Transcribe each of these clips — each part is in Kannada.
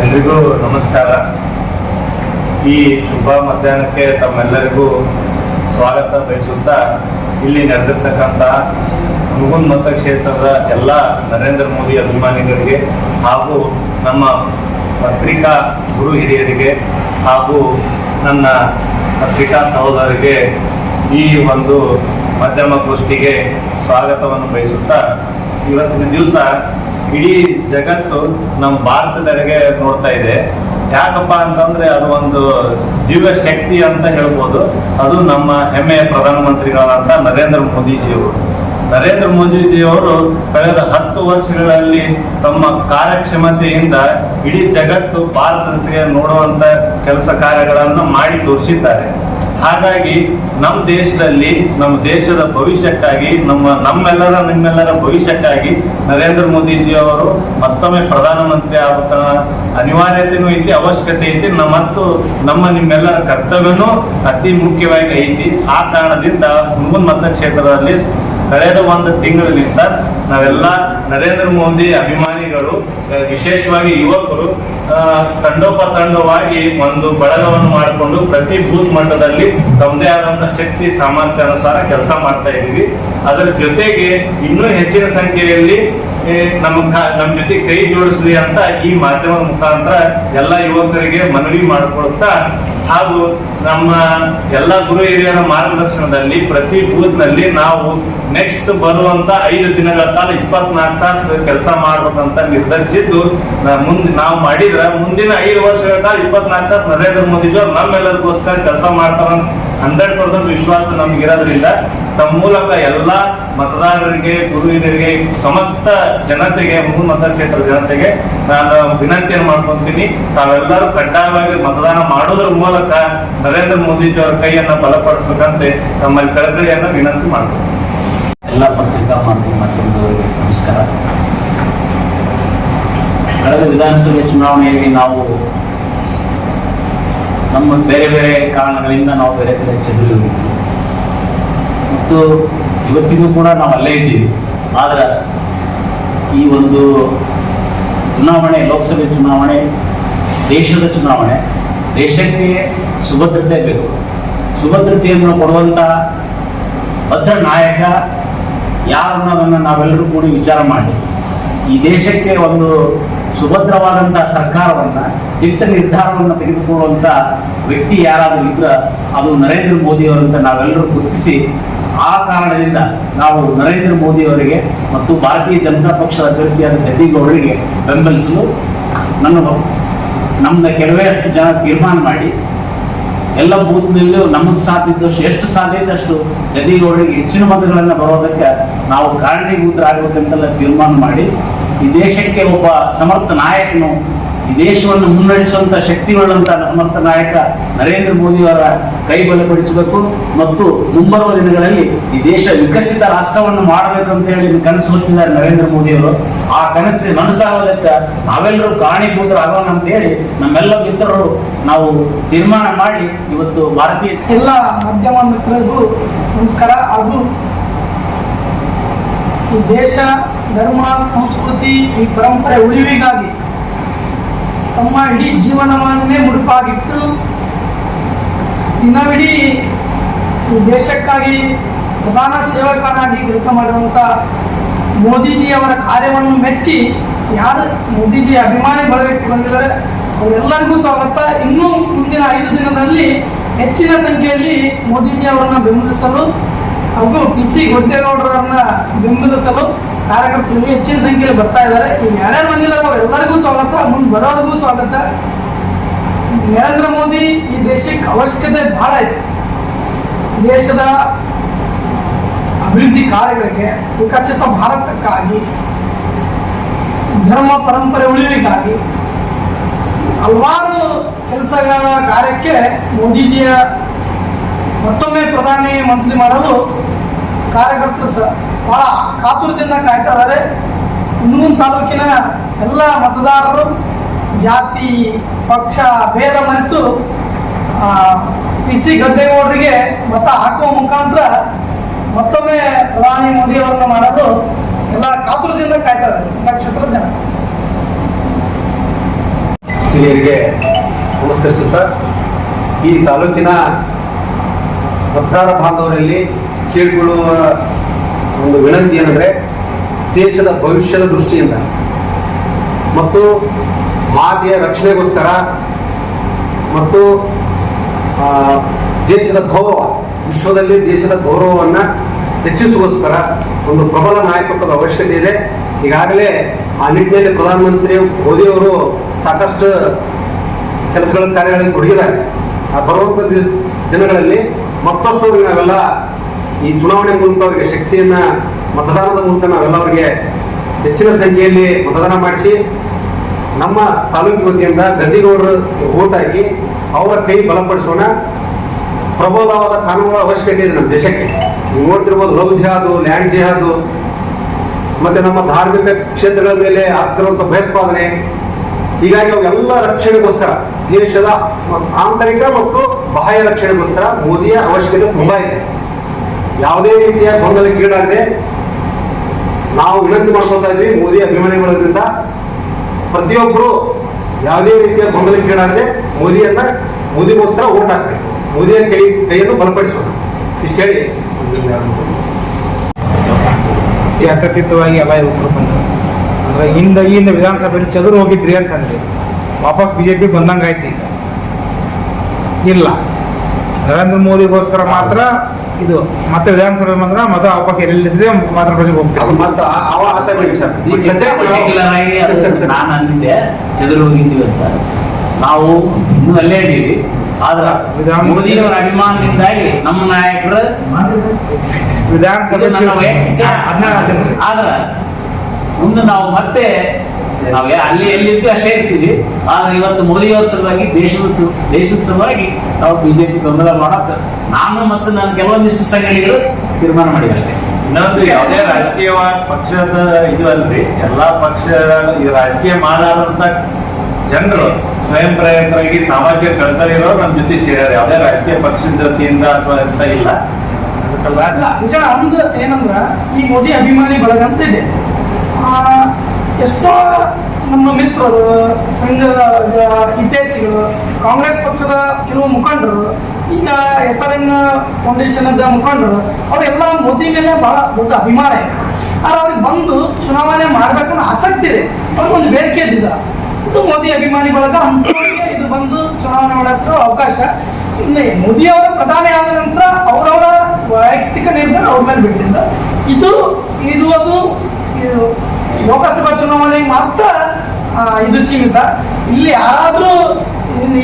ಎಲ್ರಿಗೂ ನಮಸ್ಕಾರ. ಈ ಶುಭ ಮಧ್ಯಾಹ್ನಕ್ಕೆ ತಮ್ಮೆಲ್ಲರಿಗೂ ಸ್ವಾಗತ ಬಯಸುತ್ತಾ ಇಲ್ಲಿ ನಡೆದಿರ್ತಕ್ಕಂತಹ ಮುಗುಂದ್ ಮತಕ್ಷೇತ್ರದ ಎಲ್ಲ ನರೇಂದ್ರ ಮೋದಿ ಅಭಿಮಾನಿಗಳಿಗೆ ಹಾಗೂ ನಮ್ಮ ಪತ್ರಿಕಾ ಗುರು ಹಿರಿಯರಿಗೆ ಹಾಗೂ ನನ್ನ ಪತ್ರಿಕಾ ಸಹೋದರಿಗೆ ಈ ಒಂದು ಮಾಧ್ಯಮ ಗೋಷ್ಠಿಗೆ ಸ್ವಾಗತವನ್ನು ಬಯಸುತ್ತಾ ಇವತ್ತಿನ ದಿವಸ ಇಡೀ ಜಗತ್ತು ನಮ್ಮ ಭಾರತದೆಡೆಗೆ ನೋಡ್ತಾ ಇದೆ. ಯಾಕಪ್ಪ ಅಂತಂದ್ರೆ ಅದು ಒಂದು ದಿವ್ಯ ಶಕ್ತಿ ಅಂತ ಹೇಳ್ಬೋದು. ಅದು ನಮ್ಮ ಹೆಮ್ಮೆಯ ಪ್ರಧಾನಮಂತ್ರಿಗಳಾದಂಥ ನರೇಂದ್ರ ಮೋದಿಜಿಯವರು. ನರೇಂದ್ರ ಮೋದಿಜಿಯವರು ಕಳೆದ ಹತ್ತು ವರ್ಷಗಳಲ್ಲಿ ತಮ್ಮ ಕಾರ್ಯಕ್ಷಮತೆಯಿಂದ ಇಡೀ ಜಗತ್ತು ಭಾರತದ ನೋಡುವಂತ ಕೆಲಸ ಕಾರ್ಯಗಳನ್ನು ಮಾಡಿ ತೋರಿಸಿದ್ದಾರೆ. ಹಾಗಾಗಿ ನಮ್ಮ ದೇಶದಲ್ಲಿ, ನಮ್ಮ ದೇಶದ ಭವಿಷ್ಯಕ್ಕಾಗಿ, ನಮ್ಮ, ನಮ್ಮೆಲ್ಲರ, ನಿಮ್ಮೆಲ್ಲರ ಭವಿಷ್ಯಕ್ಕಾಗಿ ನರೇಂದ್ರ ಮೋದಿಜಿ ಅವರು ಮತ್ತೊಮ್ಮೆ ಪ್ರಧಾನಮಂತ್ರಿ ಆಗುತ್ತ ಅನಿವಾರ್ಯತೆಯೂ ಐತಿ, ಅವಶ್ಯಕತೆ ಐತಿ. ಮತ್ತು ನಮ್ಮ ನಿಮ್ಮೆಲ್ಲರ ಕರ್ತವ್ಯನೂ ಅತಿ ಮುಖ್ಯವಾಗಿ ಐತಿ. ಆ ಕಾರಣದಿಂದ ಮುಂದಿನ ಮತಕ್ಷೇತ್ರದಲ್ಲಿ ಕಳೆದ ಒಂದು ತಿಂಗಳಿನಿಂದ ನಾವೆಲ್ಲ ನರೇಂದ್ರ ಮೋದಿ ಅಭಿಮಾನಿಗಳು ವಿಶೇಷವಾಗಿ ಯುವಕರು ತಂಡೋಪ ತಂಡೋಪತಂಡವಾಗಿ ಒಂದು ಬಳಗವನ್ನು ಮಾಡಿಕೊಂಡು ಪ್ರತಿ ಬೂತ್ ಮಟ್ಟದಲ್ಲಿ ತಮ್ಮದೇ ಆದಂತಹ ಶಕ್ತಿ, ಸಾಮರ್ಥ್ಯ ಅನುಸಾರ ಕೆಲಸ ಮಾಡ್ತಾ ಇದ್ದೀವಿ. ಅದರ ಜೊತೆಗೆ ಇನ್ನೂ ಹೆಚ್ಚಿನ ಸಂಖ್ಯೆಯಲ್ಲಿ ನಮ್ಮ ನಮ್ಮ ಜೊತೆ ಕೈ ಜೋಡಿಸ್ಲಿ ಅಂತ ಈ ಮಾಧ್ಯಮದ ಮುಖಾಂತರ ಎಲ್ಲ ಯುವಕರಿಗೆ ಮನವಿ ಮಾಡಿಕೊಡುತ್ತಾ ಹಾಗೂ ನಮ್ಮ ಎಲ್ಲ ಗುರು ಹಿರಿಯರ ಮಾರ್ಗದರ್ಶನದಲ್ಲಿ ಪ್ರತಿ ಬೂತ್ನಲ್ಲಿ ನಾವು ನೆಕ್ಸ್ಟ್ ಬರುವಂತ ಐದು ದಿನಗಳ ಕಾಲ ಇಪ್ಪತ್ನಾಲ್ಕು ತಾಸು ಕೆಲಸ ಮಾಡ್ಬೇಕಂತ ನಿರ್ಧರಿಸಿದ್ದು ಮುಂದೆ, ನಾವು ಮಾಡಿದ್ರೆ ಮುಂದಿನ ಐದು ವರ್ಷಗಳ ಕಾಲ ಇಪ್ಪತ್ನಾಲ್ಕು ತಾಸು ನರೇಂದ್ರ ನಮ್ಮ ನಮ್ಮೆಲ್ಲರಿಗೋಸ್ಕರ ಕೆಲಸ ಮಾಡ್ತಾರ ಹಂಡ್ರೆಡ್ ಪರ್ಸೆಂಟ್ ವಿಶ್ವಾಸ ನಮ್ಗಿರೋದ್ರಿಂದ ತಮ್ಮ ಮೂಲಕ ಎಲ್ಲಾ ಮತದಾರರಿಗೆ ಗುರುವಿನರಿಗೆ ಸಮಸ್ತ ಜನತೆಗೆ, ಮೂರು ಮತಕ್ಷೇತ್ರದ ಜನತೆಗೆ ನಾನು ವಿನಂತಿಯನ್ನು ಮಾಡ್ಕೊಂತೀನಿ. ತಾವೆಲ್ಲರೂ ಕಡ್ಡಾಯವಾಗಿ ಮತದಾನ ಮಾಡೋದ್ರ ಮೂಲಕ ನರೇಂದ್ರ ಮೋದಿಜಿ ಅವರ ಕೈಯನ್ನ ಬಲಪಡಿಸ್ಬೇಕಂತೆ ತಮ್ಮಲ್ಲಿ ಕಳಕಳಿಯನ್ನ ವಿನಂತಿ ಮಾಡ್ತೀನಿ ಎಲ್ಲ ಪತ್ರಿಕಾ ಮಾಧ್ಯಮ ನಮಸ್ಕಾರ. ಕಳೆದ ವಿಧಾನಸಭೆ ಚುನಾವಣೆಯಲ್ಲಿ ನಾವು ನಮ್ಮ ಬೇರೆ ಬೇರೆ ಕಾರಣಗಳಿಂದ ನಾವು ಬೇರೆ ಬೇರೆ ಚದುರಿ ಮತ್ತು ಇವತ್ತಿಗೂ ಕೂಡ ನಾವು ಅಲ್ಲೇ ಇದ್ದೀವಿ. ಆದರೆ ಈ ಒಂದು ಚುನಾವಣೆ, ಲೋಕಸಭೆ ಚುನಾವಣೆ, ದೇಶದ ಚುನಾವಣೆ, ದೇಶಕ್ಕೆ ಸುಭದ್ರತೆ ಬೇಕು. ಸುಭದ್ರತೆಯನ್ನು ಕೊಡುವಂಥ ಭದ್ರ ನಾಯಕ ಯಾರು ಅನ್ನೋದನ್ನು ನಾವೆಲ್ಲರೂ ಕೂಡಿ ವಿಚಾರ ಮಾಡಿ. ಈ ದೇಶಕ್ಕೆ ಒಂದು ಸುಭದ್ರವಾದಂಥ ಸರ್ಕಾರವನ್ನ, ದಿಟ್ಟ ನಿರ್ಧಾರವನ್ನು ತೆಗೆದುಕೊಳ್ಳುವಂಥ ವ್ಯಕ್ತಿ ಯಾರಾದರೂ ಇದ್ರ ಅದು ನರೇಂದ್ರ ಮೋದಿ ಅವರಂತ ನಾವೆಲ್ಲರೂ ಗುರುತಿಸಿ, ಆ ಕಾರಣದಿಂದ ನಾವು ನರೇಂದ್ರ ಮೋದಿ ಅವರಿಗೆ ಮತ್ತು ಭಾರತೀಯ ಜನತಾ ಪಕ್ಷದ ಅಭ್ಯರ್ಥಿಯಾದ ಗದ್ದಿಗೌಡರಿಗೆ ಬೆಂಬಲಿಸಲು ನನ್ನ ನಮ್ಮ ಕೆಲವೇ ಅಷ್ಟು ಜನ ತೀರ್ಮಾನ ಮಾಡಿ, ಎಲ್ಲ ಬೂತ್ನಲ್ಲೂ ನಮಗೆ ಸಾಧ್ಯ ಇದ್ದಷ್ಟು, ಎಷ್ಟು ಸಾಧ್ಯ ಇದ್ದಷ್ಟು ಗದ್ದಿಗೌಡರಿಗೆ ಹೆಚ್ಚಿನ ಮತಗಳನ್ನ ಬರೋದಕ್ಕೆ ನಾವು ಕಾರಣೀಭೂತರಾಗಬೇಕಂತೆಲ್ಲ ತೀರ್ಮಾನ ಮಾಡಿ ಈ ದೇಶಕ್ಕೆ ಒಬ್ಬ ಸಮರ್ಥ ನಾಯಕನು, ಈ ದೇಶವನ್ನು ಮುನ್ನಡೆಸುವಂತ ಶಕ್ತಿಯುಳ್ಳಂತ ಸಮರ್ಥ ನಾಯಕ ನರೇಂದ್ರ ಮೋದಿ ಅವರ ಕೈ ಬಲಪಡಿಸಬೇಕು ಮತ್ತು ಮುಂಬರುವ ದಿನಗಳಲ್ಲಿ ಈ ದೇಶ ವಿಕಸಿತ ರಾಷ್ಟ್ರವನ್ನು ಮಾಡಬೇಕು ಅಂತ ಹೇಳಿ ಕನಸು ಹೊತ್ತಿದ್ದಾರೆ ನರೇಂದ್ರ ಮೋದಿ ಅವರು. ಆ ಕನಸು ಮನಸ್ಸಾಗೋದಕ್ಕೆ ನಾವೆಲ್ಲರೂ ಕಾರಣೀಭೂತರಾಗೋಣ ಅಂತ ಹೇಳಿ ನಮ್ಮೆಲ್ಲ ಮಿತ್ರರು ನಾವು ತೀರ್ಮಾನ ಮಾಡಿ ಇವತ್ತು ಭಾರತೀಯ ಎಲ್ಲ ಮಾಧ್ಯಮ ಮಿತ್ರರಿಗೂ ನಮಸ್ಕಾರ ಹಾಗೂ ಈ ದೇಶ, ಧರ್ಮ, ಸಂಸ್ಕೃತಿ ಈ ಪರಂಪರೆ ಉಳಿವಿಗಾಗಿ ತಮ್ಮ ಇಡೀ ಜೀವನವನ್ನೇ ಮುಡುಪಾಗಿಟ್ಟು ದಿನವಿಡೀ ಈ ದೇಶಕ್ಕಾಗಿ ಪ್ರಧಾನ ಸೇವಕನಾಗಿ ಕೆಲಸ ಮಾಡಿರುವಂಥ ಮೋದಿಜಿಯವರ ಕಾರ್ಯವನ್ನು ಮೆಚ್ಚಿ ಯಾರು ಮೋದಿಜಿ ಅಭಿಮಾನಿ ಬಳಗಕ್ಕೆ ಬಂದಿದ್ದಾರೆ, ಅವರೆಲ್ಲರಿಗೂ ಸ್ವಾಗತ. ಇನ್ನೂ ಮುಂದಿನ ಐದು ದಿನದಲ್ಲಿ ಹೆಚ್ಚಿನ ಸಂಖ್ಯೆಯಲ್ಲಿ ಮೋದಿಜಿ ಅವರನ್ನ ಬೆಂಬಲಿಸಲು ಹಾಗೂ ಪಿ ಸಿ ಗೊಡ್ಡೇಗೌಡರನ್ನ ಬೆಂಬಲಿಸಲು ಕಾರ್ಯಕರ್ತರು ಹೆಚ್ಚಿನ ಸಂಖ್ಯೆಯಲ್ಲಿ ಬರ್ತಾ ಇದ್ದಾರೆ. ಯಾರ್ಯಾರು ಬಂದಿದ್ದಾರೆ ಅವರೆಲ್ಲರಿಗೂ ಸ್ವಾಗತ, ಮುಂದೆ ಬರೋರಿಗೂ ಸ್ವಾಗತ. ನರೇಂದ್ರ ಮೋದಿ ಈ ದೇಶಕ್ಕೆ ಅವಶ್ಯಕತೆ ಬಹಳ ಇದೆ. ದೇಶದ ಅಭಿವೃದ್ಧಿ ಕಾರ್ಯಗಳಿಗೆ ವಿಕಸಿತ ಭಾರತಕ್ಕಾಗಿ, ಧರ್ಮ ಪರಂಪರೆ ಉಳಿವಿಗಾಗಿ ಹಲವಾರು ಕೆಲಸಗಳ ಕಾರ್ಯಕ್ಕೆ ಮೋದಿಜಿಯ ಪ್ರಧಾನಿ ಮಂತ್ರಿ ಮಾಡಲು ಕಾರ್ಯಕರ್ತರು ಸಹ ಬಹಳ ಕಾತುರದಿಂದ ಕಾಯ್ತಾ ಇದ್ದಾರೆ. ಹುಣಗುನ್ ತಾಲೂಕಿನ ಎಲ್ಲ ಮತದಾರರು ಜಾತಿ, ಪಕ್ಷ, ಭೇದ ಮರೆತು ಪಿ ಸಿ ಗದ್ದೆಗೌಡರಿಗೆ ಮತ ಹಾಕುವ ಮುಖಾಂತರ ಮತ್ತೊಮ್ಮೆ ಪ್ರಧಾನಿ ಮೋದಿ ಅವರನ್ನ ಮಾಡಲು ಎಲ್ಲ ಕಾತುರದಿಂದ ಕಾಯ್ತಾ ಇದ್ದಾರೆ. ನಕ್ಷತ್ರ ಜನ. ಹಿರಿಯರಿಗೆ ನಮಸ್ಕರಿಸುತ್ತಾ, ಈ ತಾಲೂಕಿನ ಮತದಾರ ಬಾಂಧವರಲ್ಲಿ ಕೇಳಿಕೊಳ್ಳುವ ಒಂದು ವಿನಂತಿ ಏನಂದರೆ ದೇಶದ ಭವಿಷ್ಯದ ದೃಷ್ಟಿಯಿಂದ ಮತ್ತು ಮಾತೆಯ ರಕ್ಷಣೆಗೋಸ್ಕರ ಮತ್ತು ದೇಶದ ಗೌರವ, ವಿಶ್ವದಲ್ಲಿ ದೇಶದ ಗೌರವವನ್ನು ಹೆಚ್ಚಿಸುವೋಸ್ಕರ ಒಂದು ಪ್ರಬಲ ನಾಯಕತ್ವದ ಅವಶ್ಯಕತೆ ಇದೆ. ಈಗಾಗಲೇ ಆ ನಿಟ್ಟಿನಲ್ಲಿ ಪ್ರಧಾನಮಂತ್ರಿ ಮೋದಿಯವರು ಸಾಕಷ್ಟು ಕೆಲಸಗಳ ಕಾರ್ಯಗಳಲ್ಲಿ ತೊಡಗಿದ್ದಾರೆ. ಆ ಬರುವಂಥ ದಿನಗಳಲ್ಲಿ ಮತ್ತಷ್ಟು ನಾವೆಲ್ಲ ಈ ಚುನಾವಣೆ ಮೂಲಕ ಅವರಿಗೆ ಶಕ್ತಿಯನ್ನ, ಮತದಾನದ ಮೂಲಕ ನಾವೆಲ್ಲ ಅವರಿಗೆ ಹೆಚ್ಚಿನ ಸಂಖ್ಯೆಯಲ್ಲಿ ಮತದಾನ ಮಾಡಿಸಿ, ನಮ್ಮ ತಾಲೂಕು ವತಿಯಿಂದ ಗದ್ದಿಗೌಡರು ಓಟ್ ಹಾಕಿ ಅವರ ಕೈ ಬಲಪಡಿಸೋಣ. ಪ್ರಬಲವಾದ ಕಾನೂನುಗಳ ಅವಶ್ಯಕತೆ ಇದೆ ನಮ್ಮ ದೇಶಕ್ಕೆ. ನೀವು ನೋಡ್ತಿರ್ಬೋದು ಲವ್ ಜಿಹಾದು, ಲ್ಯಾಂಡ್ ಜಿಹಾದು, ಮತ್ತೆ ನಮ್ಮ ಧಾರ್ಮಿಕ ಕ್ಷೇತ್ರಗಳ ಮೇಲೆ ಆಗ್ತಿರುವಂಥ ಭಯೋತ್ಪಾದನೆ. ಹೀಗಾಗಿ ಅವೆಲ್ಲ ರಕ್ಷಣೆಗೋಸ್ಕರ ದೇಶದ ಆಂತರಿಕ ಮತ್ತು ಬಾಹ್ಯ ರಕ್ಷಣೆಗೋಸ್ಕರ ಮೋದಿಯ ಅವಶ್ಯಕತೆ ತುಂಬಾ ಇದೆ. ಯಾವುದೇ ರೀತಿಯ ಗೊಂದಲಕ್ಕೀಡಾಗದೆ ನಾವು ವಿನಂತಿ ಮಾಡ್ಕೊತಾ ಇದ್ವಿ, ಮೋದಿ ಅಭಿಮಾನಿಗಳಿಂದ ಪ್ರತಿಯೊಬ್ಬರು ಯಾವುದೇ ರೀತಿಯ ಗೊಂದಲಕ್ಕೀಡಾಗದೆ ಮೋದಿಯನ್ನ ಮೋದಿಗೋಸ್ಕರ ಓಟ್ ಹಾಕ್ಬೇಕು. ಮೋದಿಯ ಕೈ, ಕೈಯನ್ನು ಬಲಪಡಿಸೋಣ. ಇಷ್ಟು ಹೇಳಿ. ಜಾತ್ಯತೀತವಾಗಿ ಎಲ್ಲ ಅಂದ್ರೆ ಹಿಂದೆ ಹಿಂದೆ ವಿಧಾನಸಭೆಯಲ್ಲಿ ಚದುರು ಹೋಗಿದ್ರಿ ಅಂತಂದ್ರೆ. ವಾಪಸ್ ಬಿ ಜೆ ಪಿ ಬಂದಂಗೆ ಆಯ್ತು ಇಲ್ಲ. ನರೇಂದ್ರ ಮೋದಿಗೋಸ್ಕರ ಮಾತ್ರ ಇದು ಮತ್ತೆ ವಿಧಾನಸಭೆ ಬಂದ್ರೆ ಮತ್ತೆ ವಾಪಸ್ ಎಲ್ಲಿದ್ರೆ ಮಾತ್ರ ಪ್ರಜೆಗೆ ಹೋಗ್ತೀವಿ. ನಾನು ಅಂದಿದ್ದೆ ಚದುರು ಹೋಗಿದ್ದೀವಿ ಅಂತ. ನಾವು ಇನ್ನೂ ಅಲ್ಲೇ ಇದೀವಿ ಆದ್ರ ವಿಧಾನ- ಮೋದಿಯವರ ಅಭಿಮಾನದಿಂದಾಗಿ ನಮ್ಮ ನಾಯಕರು ವಿಧಾನಸಭೆ ಆದ್ರ ಮುಂದೆ ನಾವು ಮತ್ತೆ ನಾವು ಅಲ್ಲಿ ಎಲ್ಲಿ ಎಲ್ಲಿರ್ತೀವಿ ಅಲ್ಲೇ ಇರ್ತೀವಿ. ಆದ್ರೆ ಇವತ್ತು ಮೋದಿಯವರ ಸಲುವಾಗಿ ದೇಶದ ಸು- ದೇಶದ ಸಲುವಾಗಿ ನಾವು ಬಿಜೆಪಿ ಬೆಂಬಲ ಮಾಡಕ್ ನಾನು ಮತ್ತು ನನ್ನ ಕೆಲವೊಂದಿಷ್ಟು ಸಂಘಟನೆಗಳು ತೀರ್ಮಾನ ಮಾಡಿವೆ ಅಷ್ಟೇ ಇನ್ನೊಂದು ಯಾವುದೇ ರಾಜಕೀಯ ಪಕ್ಷದ ಇದು ಅಲ್ರಿ ಎಲ್ಲಾ ಪಕ್ಷ ಈ ರಾಜಕೀಯ ಮಾಡಾದಂತ ಜನರು ಸ್ವಯಂ ಪ್ರೇರಿತರಾಗಿ ಸಾಮಾಜಿಕ ಕಳಕಳಿರೋರು ನಮ್ಮ ಜೊತೆ ಸೇರ್ಯಾರ. ಯಾವುದೇ ರಾಜಕೀಯ ಪಕ್ಷದ ಜೊತೆಯಿಂದ ಅಥವಾ ಅಂತ ಇಲ್ಲ. ಒಂದು ಏನಂದ್ರ ಈ ಮೋದಿ ಅಭಿಮಾನಿ ಬಳಗಂತ ಇದೆ ಎಷ್ಟೋ ನಮ್ಮ ಮಿತ್ರರು, ಸಂಘದ ಹಿತೈಷಿಗಳು, ಕಾಂಗ್ರೆಸ್ ಪಕ್ಷದ ಕೆಲವು ಮುಖಂಡರು, ಈಗ ಎಸ್ ಆರ್ ಎನ್ ಫೌಂಡೇಶನ್ ಮುಖಂಡರು, ಅವರೆಲ್ಲ ಮೋದಿ ಮೇಲೆ ಬಹಳ ದೊಡ್ಡ ಅಭಿಮಾನ ಇದೆ. ಆದ್ರೆ ಅವ್ರಿಗೆ ಬಂದು ಚುನಾವಣೆ ಮಾಡ್ಬೇಕನ್ನೋ ಆಸಕ್ತಿ ಇದೆ. ಅವ್ರಿಗೊಂದು ಬೇಡಿಕೆ ಇದ್ದಿದ್ದ ಇದು ಮೋದಿ ಅಭಿಮಾನಿ ಬಳಗ ಇದು ಬಂದು ಚುನಾವಣೆ ಮಾಡಕ್ಕೆ ಅವಕಾಶ. ಇನ್ನು ಮೋದಿ ಅವರ ಪ್ರಧಾನಿ ಆದ ನಂತರ ಅವರವರ ವೈಯಕ್ತಿಕ ನಿರ್ಧಾರ ಅವ್ರ ಮೇಲೆ ಬಿಟ್ಟಿಲ್ಲ. ಇದು ಇದು ಅದು ಲೋಕಸಭಾ ಚುನಾವಣೆಗೆ ಮಾತ್ರ ಇದು ಸೀಮಿತ. ಇಲ್ಲಿ ಯಾರಾದರೂ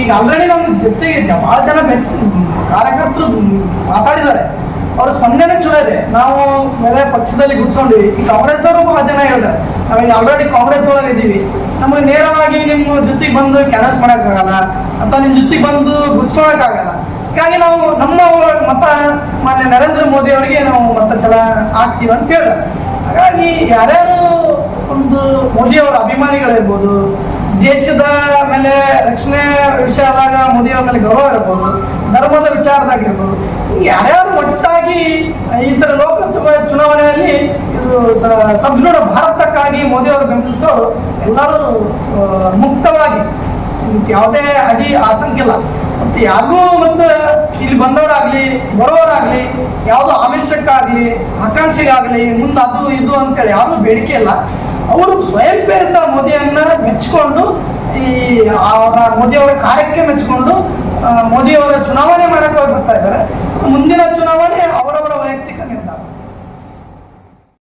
ಈಗ ಆಲ್ರೆಡಿ ನಮ್ಮ ಜೊತೆಗೆ ಭಾಳ ಜನ ಕಾರ್ಯಕರ್ತರು ಮಾತಾಡಿದ್ದಾರೆ. ಅವ್ರ ಸ್ಪಂದನೆ ಚಲೋ ಇದೆ. ನಾವು ಬೇರೆ ಪಕ್ಷದಲ್ಲಿ ಗುರ್ಸ್ಕೊಂಡಿವಿ ಈ ಕಾಂಗ್ರೆಸ್ದವರು ಭಾಳ ಜನ ಹೇಳಿದ್ದಾರೆ ನಾವೀಗ ಆಲ್ರೆಡಿ ಕಾಂಗ್ರೆಸ್ದೊಳಗೆ ಇದ್ದೀವಿ. ನಮಗೆ ನೇರವಾಗಿ ನಿಮ್ಮ ಜೊತೆಗೆ ಬಂದು ಕ್ಯಾನ್ವಸ್ ಮಾಡೋಕ್ಕಾಗಲ್ಲ, ಅಥವಾ ನಿಮ್ಮ ಜೊತೆಗೆ ಬಂದು ಗುರ್ಸೋಳಕ್ಕಾಗಲ್ಲ ಹೀಗಾಗಿ ನಾವು ನಮ್ಮ ಮತ ಮಾನ್ಯ ನರೇಂದ್ರ ಮೋದಿ ಅವರಿಗೆ ನಾವು ಮತ ಚಲ ಆಗ್ತೀವಿ ಅಂತ ಹೇಳಿದ್ರು ಹಾಗಾಗಿ ಯಾರ್ಯಾರು ಒಂದು ಮೋದಿಯವರ ಅಭಿಮಾನಿಗಳಿರ್ಬೋದು, ದೇಶದ ಮೇಲೆ ರಕ್ಷಣೆ ವಿಷಯ ಆದಾಗ ಮೋದಿಯವರ ಮೇಲೆ ಗೌರವ ಇರ್ಬೋದು, ಧರ್ಮದ ವಿಚಾರದಾಗಿರ್ಬೋದು, ಯಾರ್ಯಾರು ಒಟ್ಟಾಗಿ ಈ ಸಲ ಲೋಕಸಭಾ ಚುನಾವಣೆಯಲ್ಲಿ ಇದು ಸದೃಢ ಭಾರತಕ್ಕಾಗಿ ಮೋದಿಯವರು ಬೆಂಬಲಿಸೋ ಎಲ್ಲರೂ ಮುಕ್ತವಾಗಿ ಯಾವುದೇ ಅಡಿ ಆತಂಕ ಇಲ್ಲ. ಮತ್ತೆ ಯಾರಿಗೂ ಮತ್ತೆ ಇಲ್ಲಿ ಬಂದವರಾಗ್ಲಿ ಬರೋರಾಗ್ಲಿ ಯಾವುದೋ ಆಮಿಷಕ್ಕಾಗ್ಲಿ, ಆಕಾಂಕ್ಷೆಗಾಗ್ಲಿ, ಮುಂದೆ ಅದು ಇದು ಅಂತೇಳಿ ಯಾರು ಬೇಡಿಕೆ ಇಲ್ಲ. ಅವರು ಸ್ವಯಂ ಪ್ರೇರಿತ ಮೋದಿಯನ್ನ ಮೆಚ್ಚಿಕೊಂಡು ಈ ಅವರ ಮೋದಿ ಅವರ ಕಾರ್ಯಕ್ಕೆ ಮೆಚ್ಚಿಕೊಂಡು ಮೋದಿಯವರ ಚುನಾವಣೆ ಮಾಡಕ್ಕೆ ಹೋಗಿ ಬರ್ತಾ ಇದ್ದಾರೆ. ಮುಂದಿನ